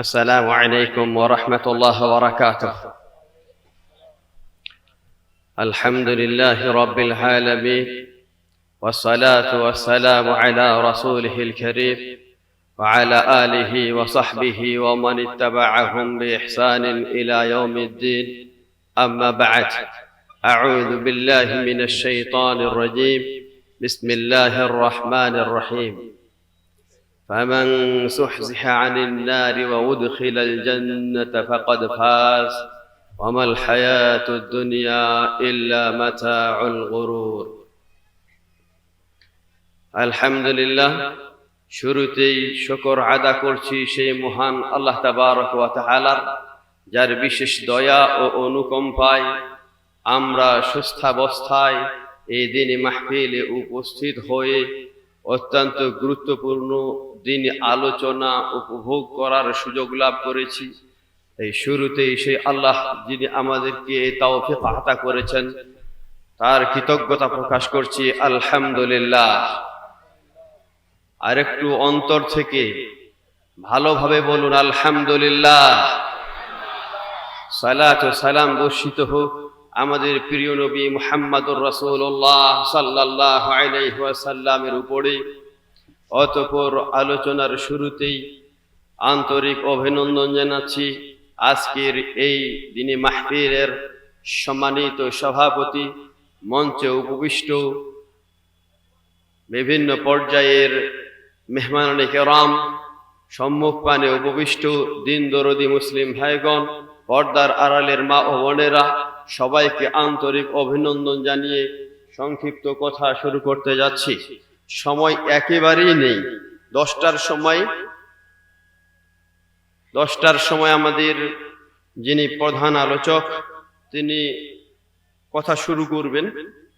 السلام عليكم ورحمة الله وبركاته. الحمد لله رب العالمين والصلاة والسلام على رسوله الكريم وعلى آله وصحبه ومن اتبعهم بإحسان إلى يوم الدين. أما بعد أعوذ بالله من الشيطان الرجيم. بسم الله الرحمن الرحيم. فمن زحزح عن النار وأدخل الجنة فقد فاز وما الحياة الدنيا إلا متاع الغرور আলহামদুলিল্লাহ শুরুতেই শকর আদা করছি সেই মহান আল্লাহ তাবারক ওয়া তাআলার যার বিশেষ দয়া ও অনুকম্পায় আমরা সুস্থাবস্থায় এই দিনে মাহফিলে উপস্থিত হয়ে অত্যন্ত গুরুত্বপূর্ণ দিন আলোচনা উপভোগ করার সুযোগ লাভ করেছি। এই শুরুতেই সেই আল্লাহ যিনি আমাদেরকে এই তাওফিক আতা করেছেন, তার কৃতজ্ঞতা প্রকাশ করছি, আলহামদুলিল্লাহ। আর একটু অন্তর থেকে ভালোভাবে বলুন, আলহামদুলিল্লাহ। সালাত সালাম বর্ষিত হোক। আমাদের প্রিয় নবী মুহাম্মাদুর রাসূলুল্লাহ সাল্লাল্লাহু আলাইহি ওয়াসাল্লামের উপরে, অতঃপর আলোচনার শুরুতেই আন্তরিক অভিনন্দন জানাচ্ছি আজকের এই দিনে মাহফিলের সম্মানিত সভাপতি মঞ্চে উপবিষ্ট বিভিন্ন পর্যায়ের মেহমান কেরাম, সম্মুখ পানে উপবিষ্ট দিন দরদি মুসলিম ভাইগণ, পর্দার আড়ালের মা ও বোনেরা সবাইকে আন্তরিক অভিনন্দন জানিয়ে সংক্ষিপ্ত কথা শুরু করতে যাচ্ছি। সময় একেবারেই নেই। দশটার সময় দশটার সময় আমাদের যিনি প্রধান আলোচক, তিনি কথা শুরু করবেন।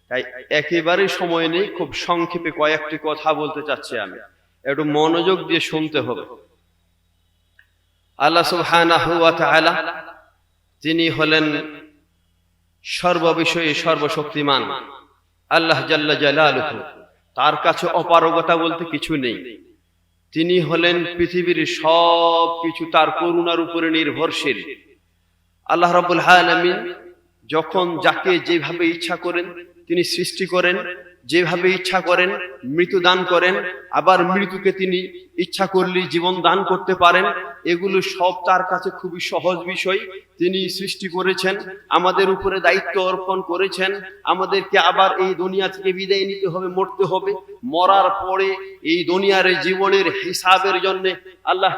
তাই একেবারেই সময় নেই, খুব সংক্ষেপে কয়েকটি কথা বলতে চাচ্ছি আমি। একটু মনোযোগ দিয়ে শুনতে হবে। আল্লাহ সুবহানাহু তিনি হলেন সর্ববিষয়ে সর্বশক্তিমান। আল্লাহ জাল্লা জালালুহু। তার কাছে অপারগতা বলতে কিছু নেই। তিনি হলেন পৃথিবীর সব কিছু তার করুণার উপরে নির্ভরশীল। আল্লাহ রাব্বুল আলামিন যখন যাকে যেভাবে ইচ্ছা করেন, তিনি সৃষ্টি করেন। যেভাবে ইচ্ছা করেন, মৃত্যু দান করেন। আবার মৃত্যুকে তিনি ইচ্ছা করলে জীবন দান করতে পারেন। এগুলো সব তার কাছে খুবই সহজ বিষয়। তিনি সৃষ্টি করেছেন, আমাদের উপরে দায়িত্ব অর্পণ করেছেন, আমাদেরকে আবার এই দুনিয়া থেকে বিদায় নিতে হবে, মরতে হবে। মরার পরে এই দুনিয়ার জীবনের হিসাবের জন্য আল্লাহ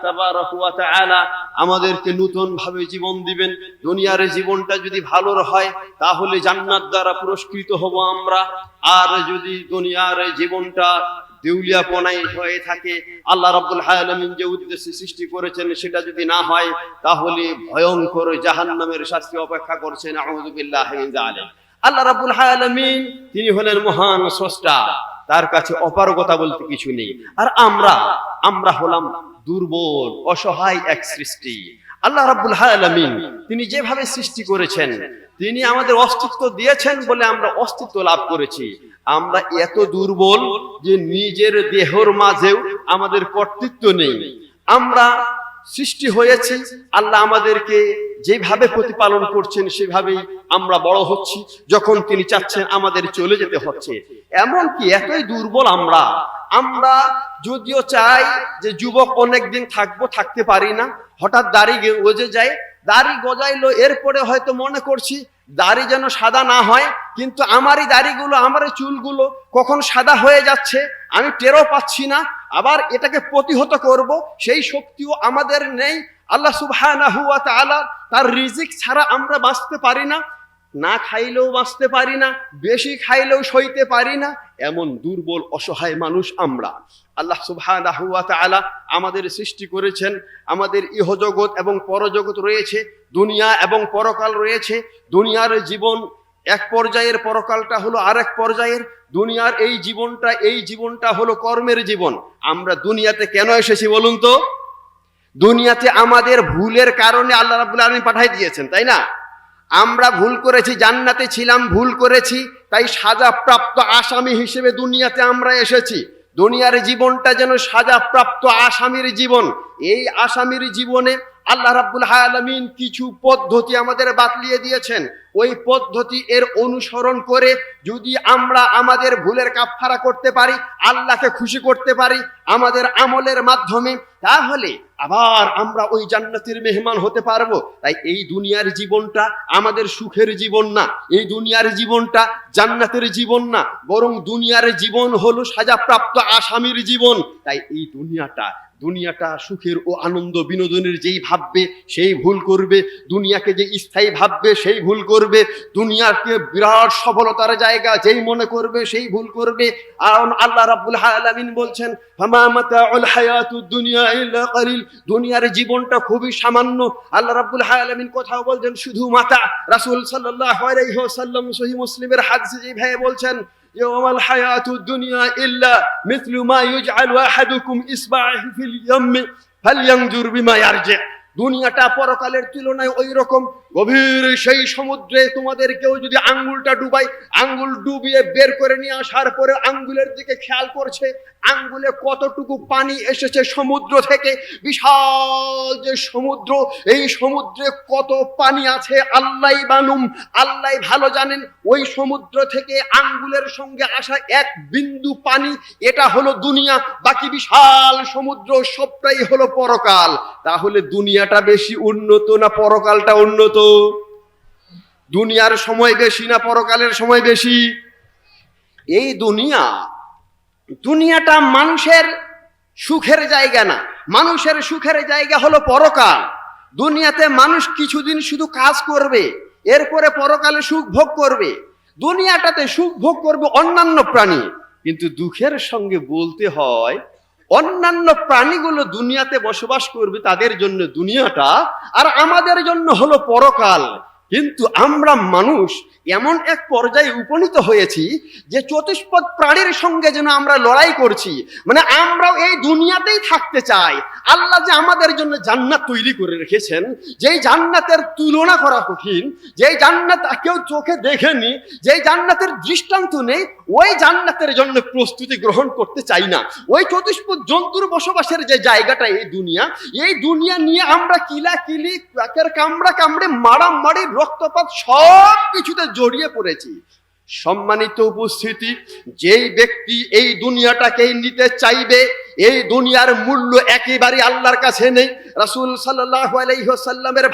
ওয়া আমাদেরকে নতুন ভাবে জীবন দিবেন। দুনিয়ার জীবনটা যদি ভালোর হয়, তাহলে জান্নাত দ্বারা পুরস্কৃত হব আমরা। আর যদি দুনিয়ার জীবনটা দেউলিয়াপনাই হয়ে থাকে। আল্লাহ রাব্বুল আলামিন যে উদ্দেশ্যে সৃষ্টি করেছেন সেটা যদি না হয়, তাহলে ভয়ঙ্কর জাহান্নামের শাস্তি অপেক্ষা করছেন। আউযু বিল্লাহি মিন যালিক। আল্লাহ রাব্বুল আলামিন, তিনি হলেন মহান স্রষ্টা। তার কাছে অপারগতা বলতে কিছু নেই। আর আমরা আমরা হলাম দুর্বল, অসহায় এক সৃষ্টি। আল্লাহ রাব্বুল আলামিন তিনি যেভাবে সৃষ্টি করেছেন, তিনি আমাদের অস্তিত্ব দিয়েছেন বলে আমরা অস্তিত্ব লাভ করেছি। আমরা এত দুর্বল যে নিজের দেহর মাঝেও আমাদের কর্তৃত্ব নেই। আমরা সৃষ্টি হয়েছি, আল্লাহ আমাদেরকে যেভাবে প্রতিপালন করছেন সেভাবেই আমরা বড় হচ্ছি, যখন তিনি চাচ্ছেন আমাদের চলে যেতে হচ্ছে। এমনকি এতই দুর্বল আমরা আমরা যদিও চাই যে যুবক অনেকদিন থাকব, থাকতে পারি না। হঠাৎ দাড়ি গজে যায়। দাড়ি গজাইলো, এরপরে হয়তো মনে করছি দাড়ি যেন সাদা না হয়, কিন্তু আমারই দাড়িগুলো, আমারই চুলগুলো কখন সাদা হয়ে যাচ্ছে, আমি টেরও পাচ্ছি না। আবার এটাকে প্রতিহত করব, সেই শক্তিও আমাদের নেই। আল্লাহ সুবহানাহু ওয়া তাআলা তার রিজিক ছাড়া আমরা বাঁচতে পারি না। না খাইলেও বাঁচতে পারি না, বেশি খাইলেও সইতে পারি না, এমন দুর্বল, অসহায় মানুষ আমরা। আল্লাহ সুবহানাহু ওয়া তাআলা আমাদের সৃষ্টি করেছেন, আমাদের ইহজগৎ এবং পরজগৎ রয়েছে, দুনিয়া এবং পরকাল রয়েছে, দুনিয়ার জীবন এক পর্যায়ের, পরকালটা হলো আরেক পর্যায়ের, দুনিয়ার এই জীবনটা এই জীবনটা হলো কর্মের জীবন। আমরা দুনিয়াতে কেন এসেছি বলুন তো? দুনিয়াতে আমাদের ভুলের কারণে আল্লাহ রাব্বুল আলামিন পাঠাই দিয়েছেন, তাই না? আমরা ভুল করেছি, জান্নাতে ছিলাম, ভুল করেছি, তাই সাজাপ্রাপ্ত আসামি হিসেবে দুনিয়াতে আমরা এসেছি। দুনিয়ার জীবনটা যেন সাজাপ্রাপ্ত আসামির জীবন। এই আসামির জীবনে আল্লাহ রাব্বুল আলামিন কিছু পদ্ধতি আমাদের বাতলিয়ে দিয়েছেন। ওই পদ্ধতি এর অনুসরণ করে যদি আমরা আমাদের ভুলের কাফফারা করতে পারি, আল্লাহকে খুশি করতে পারি আমাদের আমলের মাধ্যমে, তাহলে আবার আমরা ওই জান্নাতের মেহমান হতে পারব। তাই এই দুনিয়ার জীবনটা আমাদের সুখের জীবন না, এই দুনিয়ার জীবনটা জান্নাতের জীবন না, বরং দুনিয়ার জীবন হলো সাজাপ্রাপ্ত আসামির জীবন। তাই এই দুনিয়াটা দুনিয়াটা সুখের ও আনন্দ বিনোদনের যেই ভাববে, সেই ভুল করবে। দুনিয়াকে যে স্থায়ী ভাববে, সেই ভুল করবে। দুনিয়াকে বিরাট সফলতার জায়গা যেই মনে করবে, সেই ভুল করবে। আর আল্লাহ রাব্বুল আলামিন বলছেন দুনিয়া দুনিয়ার জীবনটা খুবই সামান্য। আল্লাহ রাব্বুল আলামিন কোথাও বলছেন, শুধু মাতা। রাসূল সাল্লাল্লাহু আলাইহি ওয়াসাল্লাম মুসলিমের হাদিসে যে ভাই বলছেন يوم الحياة الدنيا إلا مثل ما يجعل أحدكم إصبعه في اليم فلينظر بما يرجع দুনিয়াটা পরকালের তুলনায় ওই রকম গভীর সেই সমুদ্রে তোমাদের কেউ যদি আঙ্গুলটা ডুবাই, আঙ্গুল ডুবিয়ে বের করে নিয়ে আসার পরে আঙ্গুলের দিকে খেয়াল করছে, আঙ্গুলে কতটুকু পানি এসেছে সমুদ্র থেকে? বিশাল যে সমুদ্র, এই সমুদ্রে কত পানি আছে আল্লাহ বানুম আল্লাহ ভালো জানেন, ওই সমুদ্র থেকে আঙ্গুলের সঙ্গে আসা এক বিন্দু পানি, এটা হলো দুনিয়া, বাকি বিশাল সমুদ্র সবটাই হলো পরকাল। তাহলে দুনিয়াটা বেশি উন্নত না পরকালটা উন্নত? দুনিয়ার সময় বেশি না পরকালের সময় বেশি? এই দুনিয়া, দুনিয়াটা মানুষের সুখের জায়গা না। মানুষের সুখের জায়গা হলো পরকাল। দুনিয়াতে মানুষ কিছুদিন শুধু কাজ করবে, এরপরে পরকালে সুখ ভোগ করবে। দুনিয়াটাতে সুখ ভোগ করবে অন্যান্য প্রাণী। কিন্তু দুঃখের সঙ্গে বলতে হয় অন্যান্য প্রাণীগুলো দুনিয়াতে বসবাস করবে তাদের জন্য দুনিয়াটা, আর আমাদের জন্য হলো পরকাল। কিন্তু আমরা মানুষ এমন এক পর্যায়ে উপনীত হয়েছি যে চতুষ্পদ প্রাণীর সঙ্গে যেন আমরা লড়াই করছি। মানে আমরাও এই দুনিয়াতেই থাকতে চাই। আল্লাহ যে আমাদের জন্য জান্নাত তৈরি করে রেখেছেন, যেই জান্নাতের তুলনা করা কঠিন, যেই জান্নাত কেউ চোখে দেখেনি, যেই জান্নাতের দৃষ্টান্ত নেই, ওই জান্নাতের জন্য প্রস্তুতি গ্রহণ করতে চাই না। ওই চতুষ্প জন্তুর বসবাসের যে জায়গাটা এই দুনিয়া এই দুনিয়া নিয়ে আমরা কিলা কিলি কামড়া কামড়ে, মারামারি, রক্তপাত সব কিছুতে জড়িয়ে পড়েছি। সম্মানিত উপস্থিতি, যেই ব্যক্তি এই দুনিয়াটাকে নিতে চাইবে এই দুনিয়ার মূল্য একেবারে আল্লাহর কাছে নেই। রাসূল আলাইহি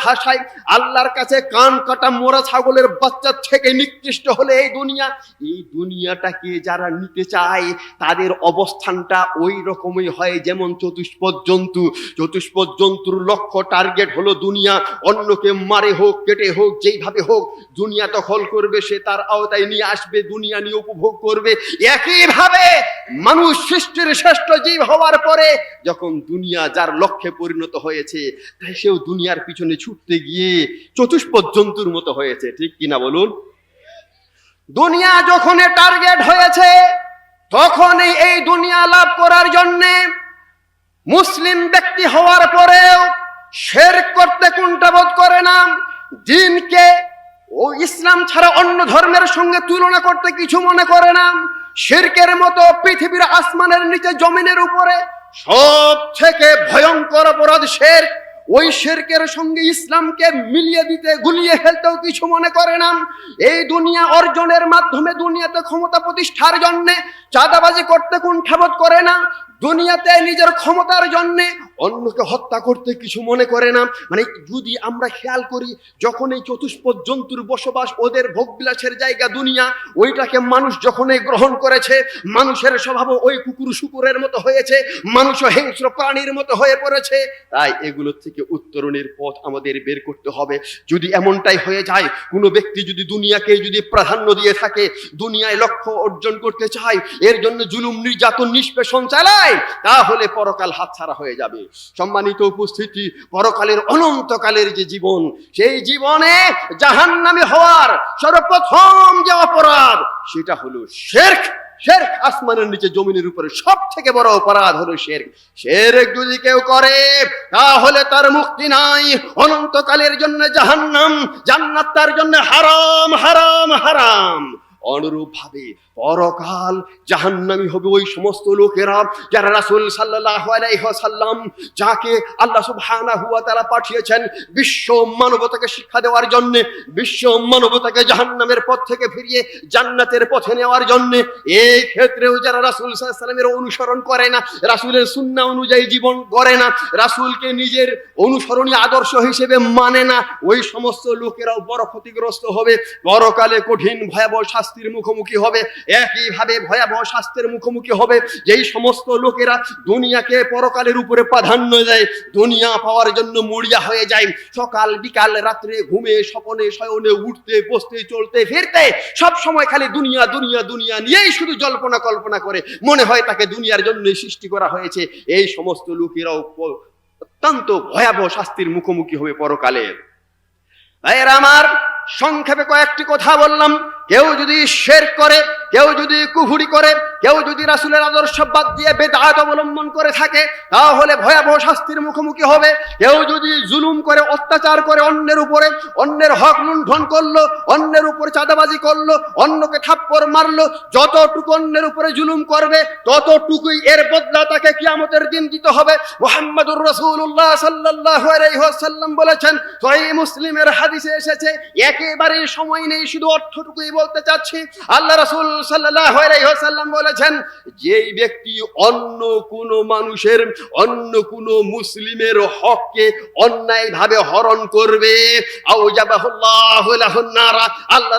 ভাষায় আল্লাহর কাছে কান কাটা মোরা ছাগলের বাচ্চা থেকে নিকৃষ্ট হলে এই দুনিয়া। এই দুনিয়াটাকে যারা নিতে চায়, তাদের অবস্থানটা ওই রকমই হয় যেমন চতুষ্পদ জন্তু। চতুষ্পদ জন্তুর লক্ষ্য, টার্গেট হলো দুনিয়া। অন্যকে মারে হোক, কেটে হোক, যেইভাবে হোক, দুনিয়া দখল করবে, সে তার আওতায় নিয়ে আসবে, দুনিয়া নিয়ে উপভোগ করবে। একইভাবে মানুষ সৃষ্টির শ্রেষ্ঠ জীব হওয়ার পরে যখন দুনিয়া যার লক্ষ্যে পরিণত হয়েছে, তাই সেও দুনিয়ার পিছনে ছুটতে গিয়ে চতুষ্পদ জন্তুর মতো হয়েছে। ঠিক কিনা বলুন? দুনিয়া যখন টার্গেট হয়েছে তখনই এই দুনিয়া লাভ করার জন্যে মুসলিম ব্যক্তি হওয়ার পরেও শের করতে কুণ্ঠাবোধ করে না। দিনকে ও ইসলাম ছাড়া অন্য ধর্মের সঙ্গে তুলনা করতে কিছু মনে করে না। শিরকের মতো পৃথিবীর আসমানের নিচে, জমিনের উপরে সব থেকে ভয়ঙ্কর অপরাধ শের। ওই শেরকের সঙ্গে ইসলামকে মিলিয়ে দিতে, গুলিয়ে ফেলতেও কিছু মনে করে না। এই দুনিয়া অর্জনের মাধ্যমে দুনিয়াতে ক্ষমতা প্রতিষ্ঠার জন্যে, চাঁদাবাজি করতে কুণ্ঠাবোধ করে না। দুনিয়াতে নিজের ক্ষমতার জন্যে অন্যকে হত্যা করতে কিছু মনে করে না। মানে যদি আমরা খেয়াল করি, যখন এই চতুষ্পদ জন্তুর বসবাস ওদের ভোগবিলাসের জায়গা দুনিয়া, ওইটাকে মানুষ যখনই গ্রহণ করেছে, মানুষের স্বভাব ওই কুকুর শুকুরের মতো হয়েছে মানুষও হিংস্র প্রাণীর মতো হয়ে পড়েছে, তাই এগুলোর থেকে উত্তরণের পথ আমাদের বের করতে হবে। যদি এমনটাই হয়ে যায়, কোনো ব্যক্তি যদি দুনিয়াকে যদি প্রাধান্য দিয়ে থাকে, দুনিয়ায় লক্ষ্য অর্জন করতে চায়, এর জন্য জুলুম, নির্যাতন, নিষ্পেষণ চালায়, তাহলে পরকাল হাতছাড়া হয়ে যাবে। সম্মানিত উপস্থিতি, পরকালের অনন্তকালের যে জীবন, সেই জীবনে জাহান্নামী হওয়ার সর্বপ্রথম যে অপরাধ, সেটা হলো শেরক। শেরক আসমানের নিচে জমিনের উপরে সব থেকে বড় অপরাধ হলো শেরক। শেরক যদি কেউ করে, তাহলে তার মুক্তি নাই। অনন্তকালের জন্য জাহান্নাম, জান্নাত তার জন্য হারাম হারাম হারাম। অনুরূপ ভাবে পরকাল জাহান্নামি হবে ওই সমস্ত লোকেরা যারা রাসূল সাল্লাল্লাহু আলাইহি ওয়াসাল্লাম যাকে আল্লাহ সুবহানাহু ওয়া তাআলা পাঠিয়েছেন বিশ্ব মানবতাকে শিক্ষা দেওয়ার জন্য, বিশ্ব মানবতাকে জাহান্নামের পথ থেকে ফিরিয়ে জান্নাতের পথে নেওয়ার জন্য, এই ক্ষেত্রেও যারা রাসূল ওয়াসাল্লামের অনুসরণ করে না, রাসূলের সুন্নাহ অনুযায়ী জীবন গড়ে না, রাসূলকে নিজের অনুসরণীয় আদর্শ হিসেবে মানে না, ওই সমস্ত লোকেরাও বড় ক্ষতিগ্রস্ত হবে। পরকালে কঠিন, ভয়াবহ শাস্তির মুখোমুখি হবে, একইভাবে ভয়াবহ শাস্তির মুখোমুখি হবে। যেই সমস্ত লোকেরা দুনিয়াকে পরকালের উপরে প্রাধান্য দেয়, দুনিয়া পাওয়ার জন্য মরিয়া হয়ে যায়। সকাল, বিকাল, রাত্রে ঘুমে, স্বপনে, শয়নে, উঠতে, বসতে, চলতে, ফিরতে, সব সময় খালি দুনিয়া দুনিয়া দুনিয়া নিয়েই শুধু জল্পনা কল্পনা করে। মনে হয় তাকে দুনিয়ার জন্য সৃষ্টি করা হয়েছে। এই সমস্ত লোকেরাও অত্যন্ত ভয়াবহ শাস্তির মুখোমুখি হবে পরকালের। ভাইয়েরা আমার, সংক্ষেপে কয়েকটি কথা বললাম। কেউ যদি শের করে, কেউ যদি কুহুরি করে, কেউ যদি রাসুলের আদর্শ বাদ দিয়ে বেদাত অবলম্বন করে থাকে, তাহলে ভয়াবহ শাস্তির মুখোমুখি হবে। কেউ যদি জুলুম করে, অত্যাচার করে অন্যের উপরে, অন্যের হক লুণ্ঠন করল, অন্যের উপরে চাঁদাবাজি করল, অন্যকে থাপ্পড় মারলো, যতটুকু অন্যের উপরে জুলুম করবে, ততটুকুই এর বদলা তাকে কিয়ামতের দিন দিতে হবে। মোহাম্মদুর রসুল্লাহ সাল্লাল্লাহু আলাইহি ওয়াসাল্লাম বলেছেন, সহিহ মুসলিমের হাদিসে এসেছে, একেবারে সময় নেই শুধু অর্থটুকুই বলতে চাচ্ছি, আল্লাহ রাসূল আলাইহি বলেছেন, যেই ব্যক্তি অন্য কোনো মানুষের, অন্য কোনো মুসলিমের হককে অন্যায়ভাবে হরণ করবে আল্লাহ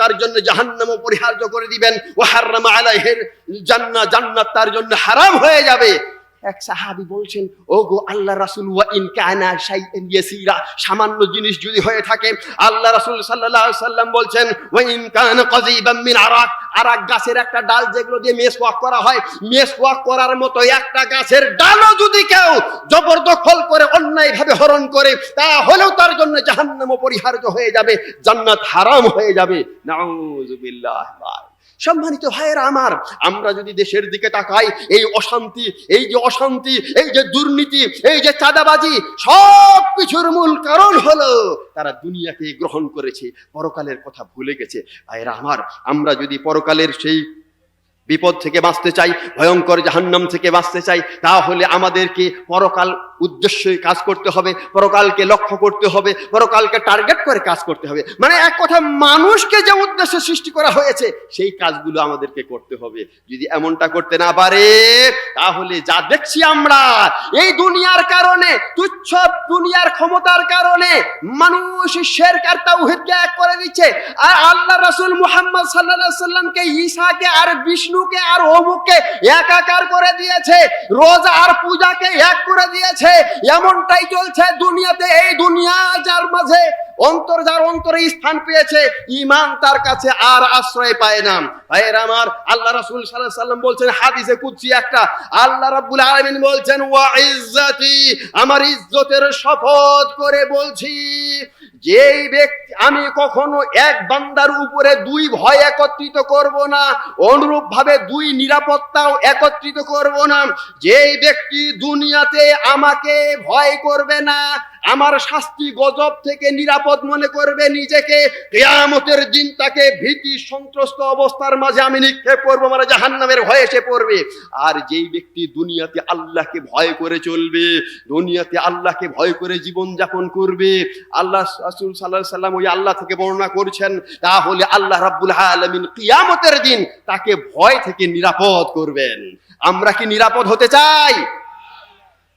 তার জন্য জাহান্নাম পরিহার্য করে দিবেন জান্নাত তার জন্য হারাম হয়ে যাবে। এক সাহাবি বলছেন ও গো আল্লাহ রাসূল, ওয়া ইন কানা শাইআন ইয়াসিরা, সামান্য জিনিস যদি হয়ে থাকে, আল্লাহ রাসূল সাল্লাল্লাহু আলাইহি সাল্লাম বলছেন, ওয়া ইন কানা কাযীবাম মিন আরাক আরাক গাছের একটা ডাল যেগুলো দিয়ে মেসওয়াক করা হয়, মেস ওয়াক করার মতো একটা গাছের ডালও যদি কেউ জবরদখল করে, অন্যায়ভাবে হরণ করে, তাহলেও তার জন্য জাহান্নাম পরিহার্য হয়ে যাবে, জান্নাত হারাম হয়ে যাবে। নাউযুবিল্লাহ সম্মানিত ভাইয়েরা আমার, আমরা যদি দেশের দিকে তাকাই, এই অশান্তি, এই যে অশান্তি, এই যে দুর্নীতি, এই যে চাঁদাবাজি, সব কিছুর মূল কারণ হলো তারা দুনিয়াকে গ্রহণ করেছে, পরকালের কথা ভুলে গেছে। ভাইয়েরা আমার, আমরা যদি পরকালের সেই বিপদ থেকে বাঁচতে চাই, ভয়ঙ্কর জাহান্নাম থেকে বাঁচতে চাই, তাহলে আমাদেরকে পরকাল উদ্দেশ্যই কাজ করতে হবে, পরকালকে লক্ষ্য করতে হবে, পরকালকে টার্গেট করে কাজ করতে হবে। মানে এক কথা, মানুষকে যে উদ্দেশ্যে সৃষ্টি করা হয়েছে, সেই কাজগুলো আমাদেরকে করতে হবে। যদি এমনটা করতে না পারে, তাহলে যা দেখছি আমরা, এই দুনিয়ার কারণে, তুচ্ছ দুনিয়ার ক্ষমতার কারণে, মানুষ শের কার তাওহীদকে এক করে দিচ্ছে আর আল্লাহ রাসূল মুহাম্মদ আলাইহি সাল্লামকে ঈসাকে আর বিষ্ণুকে, আর অমুককে একাকার করে দিয়েছে। রোজা আর পূজাকে এক করে দিয়েছে। এমনটাই চলছে দুনিয়াতে। এই দুনিয়া যার মাঝে অন্তর, যার অন্তরে স্থান পেয়েছে ইমান তার কাছে আর আশ্রয় পায় না। ভাইয়ের আমার, আল্লাহ রাসুল সাল্লাহ সাল্লাম বলছেন, হাদিসে কুচ্ছি একটা, আল্লাহ রাব্বুল আলমিন বলছেন, ওয়া ইজ্জাতি, আমার ইজ্জতের শপথ করে বলছি যেই ব্যক্তি আমি কখনো এক বান্দার উপরে দুই ভয় একত্রিত করব না অনুরূপ ভাবে দুই নিরাপত্তাও একত্রিত করব না। যেই ব্যক্তি দুনিয়াতে আমাকে ভয় করবে না আমার শাস্তি গজব থেকে নিরাপদ মনে করবে নিজেকে। কেয়ামতের দিন তাকে ভীতি সন্ত্রস্ত অবস্থার মাঝে আমি নিক্ষেপ করব মানে জাহান্নামের ভয়ে সে পড়বে। আর যেই ব্যক্তি দুনিয়াতে আল্লাহকে ভয় করে চলবে, দুনিয়াতে আল্লাহকে ভয় করে জীবন যাপন করবে, আল্লাহ রাসূল আলাইহি সাল্লাম ওই আল্লাহ থেকে বর্ণনা করছেন, তাহলে আল্লাহ রাব্বুল আলামিন কিয়ামতের দিন তাকে ভয় থেকে নিরাপদ করবেন। আমরা কি নিরাপদ হতে চাই?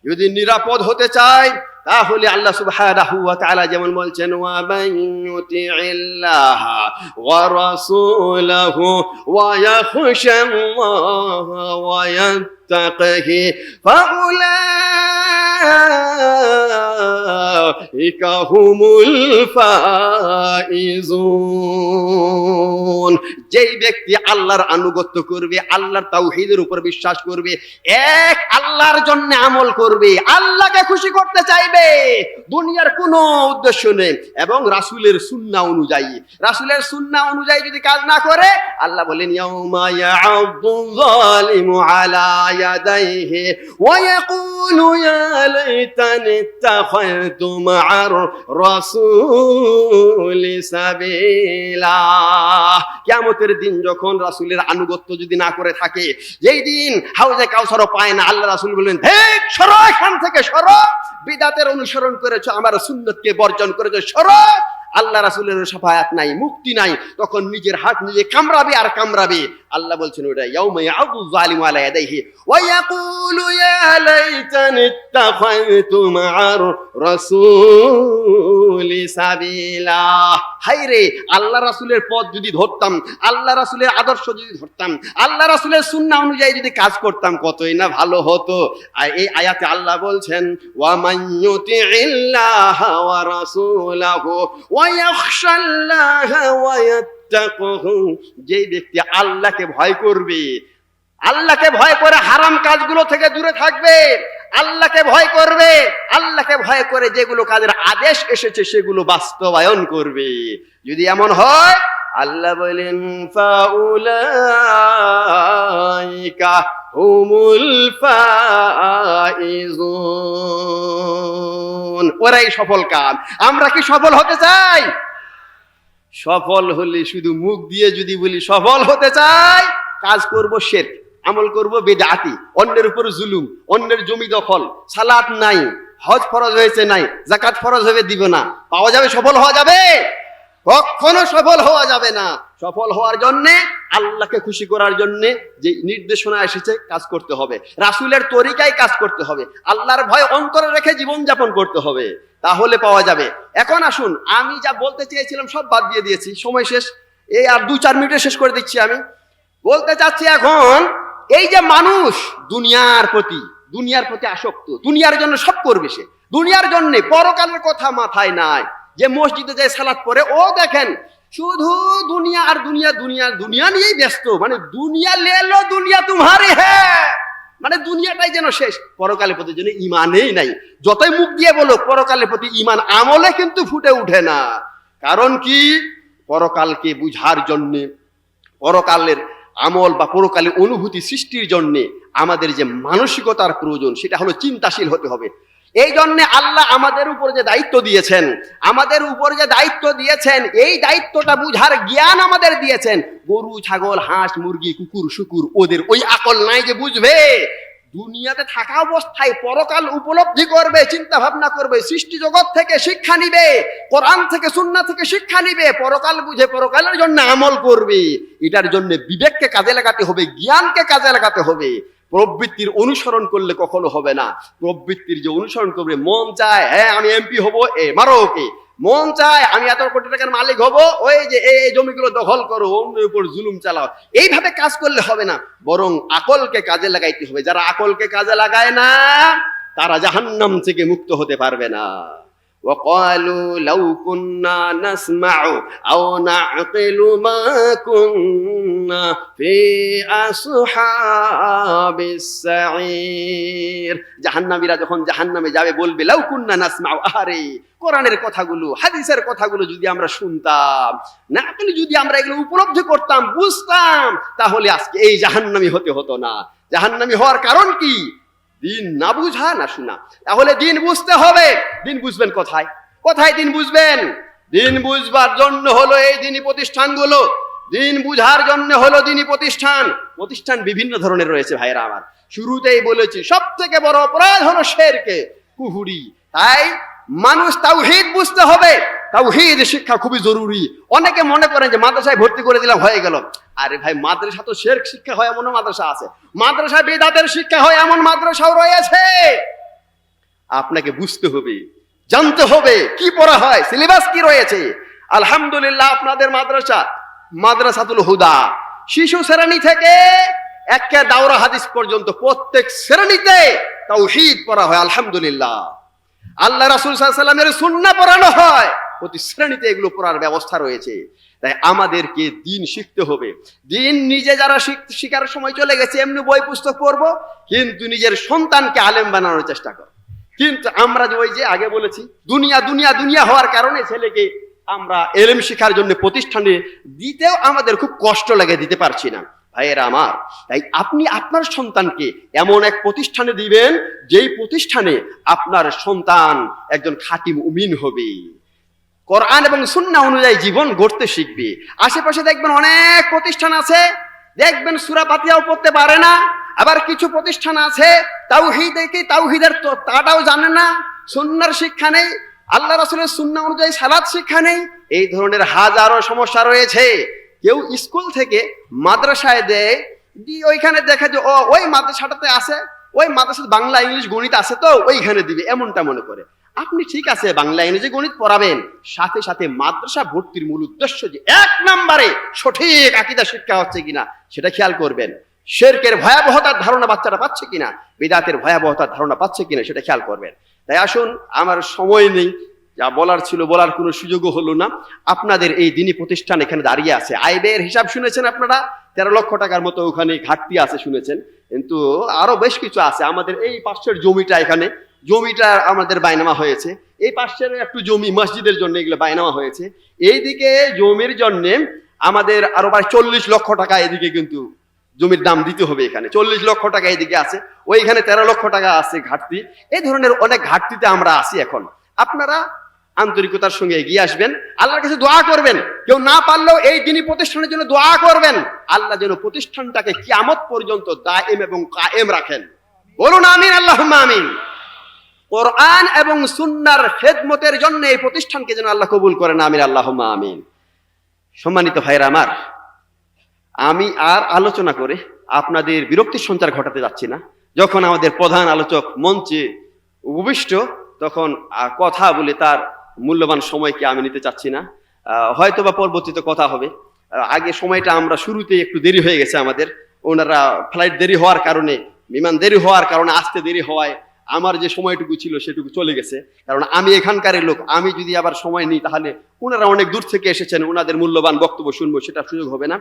যদি নিরাপদ হতে চাই তাহলে আল্লাহ সুবহানাহু ওয়া তাআলা যেমন বলছেন ওয়া মান ইউতি'িল্লাহ ওয়া রাসূলাহু ওয়া ইয়াখশাল্লাহ ওয়া ইয়াত্তাকিহি ফাউলাইকা যেই ব্যক্তি আল্লাহর আনুগত্য করবে, আল্লাহর উপর বিশ্বাস করবে, এক আল্লাহর জন্য আমল করবে, আল্লাহকে খুশি করতে চাইবে, দুনিয়ার কোনো উদ্দেশ্য নেই। এবং রাসূলের সুন্নাহ অনুযায়ী, রাসূলের সুন্নাহ অনুযায়ী যদি কাজ না করে, আল্লাহ বলেন, ইয়াউমা আলা ইত্তাখাযতু মা'আর রাসূলি সাবিলা। কিয়ামতের দিন যখন রাসূলের আনুগত্য যদি না করে থাকে, যেই দিন হাউজে কাউসারও পায় না, আল্লাহ রাসূল বললেন হে সরো এখান থেকে, সরো। বিদাতের অনুসরণ করেছ, আমার সুন্নতকে বর্জন করেছ, সরো। আল্লাহ রাসূলের সাফায়াত নাই, মুক্তি নাই, তখন নিজের হাত নিজে কামড়াবে আর কামড়াবে। আল্লাহ বলছেন ওটা, ইয়াউমা ইয়াউদু আলা ইয়াদাইহি, ওয়া ইয়াকুলু ইয়া লাইতানি রাসূলি সাবিলা। হায়রে, আল্লাহ রাসুলের পথ যদি ধরতাম, আল্লাহ রাসূলের আদর্শ যদি ধরতাম, আল্লাহ রাসূলের সুন্নাহ অনুযায়ী যদি কাজ করতাম, কতই না ভালো হতো। আর এই আয়াতে আল্লাহ বলছেন, ওয়া মান ইউতি'ইল্লাহা ওয়া রাসূলাহু যেই ব্যক্তি আল্লাহকে ভয় করবে, আল্লাহকে ভয় করে হারাম কাজগুলো থেকে দূরে থাকবে, আল্লাহকে ভয় করবে, আল্লাহকে ভয় করে যেগুলো কাজের আদেশ এসেছে সেগুলো বাস্তবায়ন করবে। যদি এমন হয় আল্লাহ বলেন, ফাউলাইকা হুমুল ফাইজুন। ওরাই সফল কাম। আমরা কি সফল হতে চাই? সফল হলে শুধু মুখ দিয়ে যদি বলি সফল হতে চাই, কাজ করব শের, আমল করব বেদাতি, অন্যের উপর জুলুম, অন্যের জমি দখল, সালাত নাই, হজ ফরজ হয়েছে নাই জাকাত ফরজ হবে দিব না। পাওয়া যাবে, সফল হওয়া যাবে? কখনো সফল হওয়া যাবে না। সফল হওয়ার জন্য, আল্লাহকে খুশি করার জন্য যে নির্দেশনা এসেছে, কাজ করতে হবে। রাসূলের তরিকায় কাজ করতে হবে। আল্লাহর ভয় অন্তরে রেখে জীবন যাপন করতে হবে। তাহলে পাওয়া যাবে। এখন আসুন, আমি যা বলতে চেয়েছিলাম সব বাদ দিয়ে দিয়েছি। সময় শেষ। এই আর দু চার মিনিটে শেষ করে দিচ্ছি আমি। বলতে চাচ্ছি এখন, এই যে মানুষ দুনিয়ার প্রতি দুনিয়ার প্রতি আসক্ত, দুনিয়ার জন্য সব করবে সে। দুনিয়ার জন্য পরকালের কথা মাথায় নাই। যে মসজিদে যায় সালাত পরে ও দেখেন শুধু দুনিয়া আর দুনিয়া দুনিয়া দুনিয়া নিয়েই ব্যস্ত। মানে দুনিয়া লেলো, দুনিয়া তোমারে হ্যাঁ মানে দুনিয়াটাই যেন শেষ। পরকালের প্রতি যেন ইমানেই নাই। যতই মুখ দিয়ে বলো, পরকালের প্রতি ইমান আমলে কিন্তু ফুটে উঠে না। কারণ কি? পরকালকে বুঝার জন্যে, পরকালের আমল বা পরকালের অনুভূতি সৃষ্টির জন্যে আমাদের যে মানসিকতার প্রয়োজন, সেটা হলো চিন্তাশীল হতে হবে। এই জন্যে আল্লাহ আমাদের উপর যে দায়িত্ব দিয়েছেন, আমাদের উপর যে দায়িত্ব দিয়েছেন, এই দায়িত্বটা বুঝার জ্ঞান আমাদের দিয়েছেন। গরু, ছাগল, হাঁস, মুরগি, কুকুর, শুকুর, ওদের ওই আকল নাই যে বুঝবে। দুনিয়াতে থাকা অবস্থায় পরকাল উপলব্ধি করবে চিন্তা ভাবনা করবে, সৃষ্টি জগৎ থেকে শিক্ষা নিবে, কোরআন থেকে সুন্না থেকে শিক্ষা নিবে, পরকাল বুঝে পরকালের জন্য আমল করবে। এটার জন্য বিবেককে কাজে লাগাতে হবে, জ্ঞানকে কাজে লাগাতে হবে। প্রবৃত্তির অনুসরণ করলে কখনো হবে না। প্রবৃত্তির যে অনুসরণ করবে, মন চায় হ্যাঁ আমি এমপি হব, এ, মারো ওকে। মন চায়, আমি এত কোটি টাকার মালিক হব, ওই যে এই জমিগুলো দখল করো, অন্যের উপর জুলুম চালাও। এইভাবে কাজ করলে হবে না, বরং আকলকে কাজে লাগাইতে হবে। যারা আকলকে কাজে লাগায় না, তারা জাহান্নাম থেকে মুক্ত হতে পারবে না। وقالوا لو كنا نسمع أو نعقل ما كنا في أصحاب السعير জাহান্নামীরা যখন জাহান্নামে যাবে বলবে লাউ কুন্না নাসমাউ আহারে কোরআনের কথাগুলো হাদিসের কথাগুলো যদি আমরা শুনতাম না পেলে যদি আমরা এগুলো উপলব্ধি করতাম বুঝতাম তাহলে আজকে এই জাহান্নামী হতে হতো না জাহান্নামী হওয়ার কারণ কি দিন না বুঝা, না শোনা। তাহলে দিন বুঝতে হবে। দিন বুঝবেন কোথায়? কোথায় দিন বুঝবেন? দিন বুঝবার জন্য হলো এই দিনী প্রতিষ্ঠানগুলো। দিন বুঝার জন্য হলো দিনী প্রতিষ্ঠান। প্রতিষ্ঠান বিভিন্ন ধরনের রয়েছে ভাইরা আমার। শুরুতেই বলেছি সব থেকে বড় অপরাধ হলো শেরকে, কুহুরি। তাই মানুষ তাওহীদ বুঝতে হবে। তাওহীদ শিক্ষা খুবই জরুরি। অনেকে মনে করেন যে মাদ্রাসায় ভর্তি করে দিলাম, হয়ে গেল। আরে ভাই, মাদ্রাসা তো শেরক শিক্ষা হয় এমন মাদ্রাসা আছে। মাদ্রাসা বেদাতের শিক্ষা হয় এমন মাদ্রাসাও রয়েছে। আপনাকে বুঝতে হবে, জানতে হবে কি পড়া হয়, সিলেবাস কি রয়েছে। আলহামদুলিল্লাহ, আপনাদের মাদ্রাসা মাদ্রাসাতুল হুদা। শিশু শ্রেণি থেকে একে দাওরা হাদিস পর্যন্ত প্রত্যেক শ্রেণীতে তাওহীদ পড়া হয়, আলহামদুলিল্লাহ। আল্লাহ রাসূল সাল্লামের সুন্নাহ পড়ানো হয়। প্রতি শ্রেণীতে এগুলো পড়ার ব্যবস্থা রয়েছে। তাই আমাদেরকে দিন শিখতে হবে। দিন নিজে যারা শিখার সময় চলে গেছে, এমনি বই পুস্তক পড়ব, কিন্তু নিজের সন্তানকে আলেম বানানোর চেষ্টা কর। কিন্তু আমরা যে ওই যে আগে বলেছি, দুনিয়া দুনিয়া দুনিয়া হওয়ার কারণে ছেলেকে আমরা এলেম শিখার জন্য প্রতিষ্ঠানে দিতেও আমাদের খুব কষ্ট লাগে, দিতে পারছি না। ভাইয়েরা আমার, তাই আপনি আপনার সন্তানকে এমন এক প্রতিষ্ঠানে দিবেন, যেই প্রতিষ্ঠানে আপনার সন্তান একজন খাঁটি উমিন হবে। কোরআন এবং সুন্না অনুযায়ী জীবন গড়তে শিখবে। আশেপাশে দেখবেন অনেক প্রতিষ্ঠান আছে, দেখবেন সুরা পাতিয়াও পড়তে পারে না, আবার কিছু প্রতিষ্ঠান আছে, তাওহিদ কি তাওহিদের তো তাটাও জানে না সুন্নার শিক্ষা নেই, আল্লাহ রাসূলের সুন্না অনুযায়ী সালাত শিক্ষা নেই, এই ধরনের হাজারো সমস্যা রয়েছে। কেউ স্কুল থেকে মাদ্রাসায় দেয়, দিয়ে ওইখানে দেখে যে, ও, ওই মাদ্রাসাটাতে আছে, ওই মাদ্রাসাতে বাংলা, ইংলিশ গণিত আছে তো, ওইখানে দিবে। এমনটা মনে করে। আপনি ঠিক আছে, বাংলা ইংরেজি গণিত পড়াবেন। সাথে সাথে মাদ্রাসা ভর্তির মূল উদ্দেশ্য যে এক নম্বরে সঠিক আকিদা শিক্ষা হচ্ছে কিনা, সেটা খেয়াল করবেন। শেরকের ভয়াবহতার ধারণা বাচ্চারা পাচ্ছে কিনা, বিদাতের ভয়াবহতার ধারণা পাচ্ছে কিনা, সেটা খেয়াল করবেন। তাই আসুন, আমার সময় নেই, যা বলার ছিল বলার কোনো সুযোগও হলো না। আপনাদের এই দিনী প্রতিষ্ঠান এখানে দাঁড়িয়ে আছে। আয় ব্যয়ের হিসাব শুনেছেন আপনারা? তেরো লক্ষ টাকার মতো ওখানে ঘাটতি আছে শুনেছেন। কিন্তু আরও বেশ কিছু আছে। আমাদের এই পাশের জমিটা এখানে জমিটা আমাদের বাইনামা হয়েছে। এই পাশের একটু জমি, মসজিদের জন্য এগুলো বাইনামা হয়েছে। এইদিকে জমির জন্য আমাদের আরও প্রায় চল্লিশ লক্ষ টাকা এদিকে কিন্তু জমির দাম দিতে হবে এখানে। চল্লিশ লক্ষ টাকা এদিকে আছে। ওইখানে তেরো লক্ষ টাকা আছে ঘাটতি। এই ধরনের অনেক ঘাটতিতে আমরা আছি এখন। আপনারা আন্তরিকতার সঙ্গে এগিয়ে আসবেন। আল্লাহর কাছে দোয়া করবেন। কেউ না পারলেও এই দিনী প্রতিষ্ঠানের জন্য দোয়া করবেন। আল্লাহ যেন প্রতিষ্ঠানটাকে কিয়ামত পর্যন্ত দায়েম এবং কায়েম রাখেন। বলুন আমিন আল্লাহ আমিন। কোরআন এবং সুন্নার খেদমতের জন্য এই প্রতিষ্ঠানকে যেন আল্লাহ কবুল করেন। আমিন আল্লাহ আমিন। সম্মানিত ভাইরা আমার, আমি আর আলোচনা করে আপনাদের বিরক্তির সঞ্চার ঘটাতে যাচ্ছি না। যখন আমাদের প্রধান আলোচক মঞ্চে উপবিষ্ট, তখন কথা বলে তার মূল্যবান সময়কে আমি নিতে চাচ্ছি না। হয়তো বা পরবর্তীতে কথা হবে। আগে সময়টা আমরা শুরুতে একটু দেরি হয়ে গেছে আমাদের। ওনারা ফ্লাইট দেরি হওয়ার কারণে, বিমান দেরি হওয়ার কারণে আসতে দেরি হওয়ায় আমার যে সময়টুকু ছিল সেটুকু চলে গেছে। কারণ আমি এখানকার লোক, আমি যদি আবার সময় নিই, তাহলে ওনারা অনেক দূর থেকে এসেছেন ওনাদের মূল্যবান বক্তব্য শুনব, সেটা সুযোগ হবে না।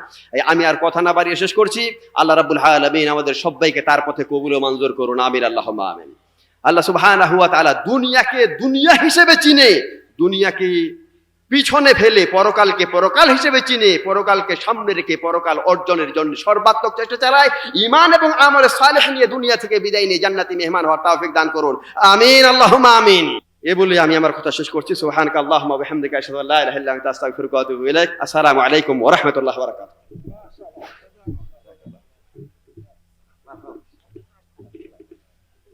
আমি আর কথা না বাড়িয়ে শেষ করছি। আল্লাহ রাবুল আলমিন আমাদের সবাইকে তার পথে কবুল মঞ্জুর করুন আমির আল্লাহ আমিন। আল্লাহ সুবাহ দুনিয়াকে দুনিয়া হিসেবে চিনে, দুনিয়াকে পিছনে ফেলে পরকালকে পরকাল হিসেবে চিনে, পরকালকে সামনে রেখে পরকাল অর্জনের জন্য সর্বাত্মক চেষ্টা চালায়। ইমান এবং আমার সালেহ নিয়ে দুনিয়া থেকে বিদায় নিয়ে জান্নাতি মেহমান হওয়ার তাওফিক দান করুন। আমিন আল্লাহ আমিন। এ বলে আমি আমার কথা শেষ করছি। সুবহানাকা কাল্লাহ আসসালামু আলাইকুম ওরহমতুল্লাহ রাহমাতুল্লাহি বারাকাতুহু।